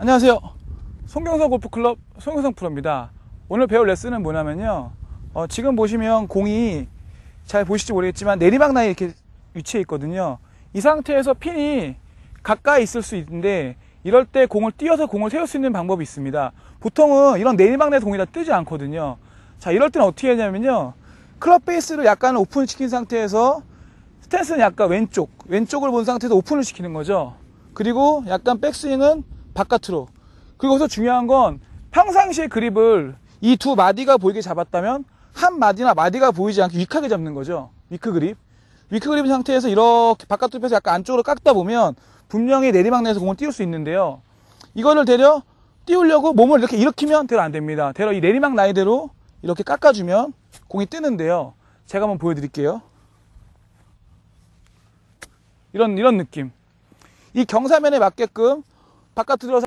안녕하세요. 송경석 골프클럽 송경석 프로입니다. 오늘 배울 레슨은 뭐냐면요. 어, 지금 보시면 공이 잘 보실지 모르겠지만 내리막 라인 이렇게 위치해 있거든요. 이 상태에서 핀이 가까이 있을 수 있는데 이럴 때 공을 띄어서 공을 세울 수 있는 방법이 있습니다. 보통은 이런 내리막 내에서 공이 다 뜨지 않거든요. 자, 이럴 때는 어떻게 하냐면요. 클럽 베이스를 약간 오픈시킨 상태에서 스탠스는 약간 왼쪽, 왼쪽을 본 상태에서 오픈을 시키는 거죠. 그리고 약간 백스윙은 바깥으로. 그리고 여기서 중요한 건 평상시에 그립을 이 두 마디가 보이게 잡았다면 한 마디나 마디가 보이지 않게 위크하게 잡는 거죠. 위크 그립. 위크 그립 상태에서 이렇게 바깥으로 펴서 약간 안쪽으로 깎다 보면 분명히 내리막 내에서 공을 띄울 수 있는데요. 이거를 대려 띄우려고 몸을 이렇게 일으키면 대로 안 됩니다. 대려 이 내리막 라인대로 이렇게 깎아주면 공이 뜨는데요. 제가 한번 보여드릴게요. 이런 이런 느낌. 이 경사면에 맞게끔 바깥으로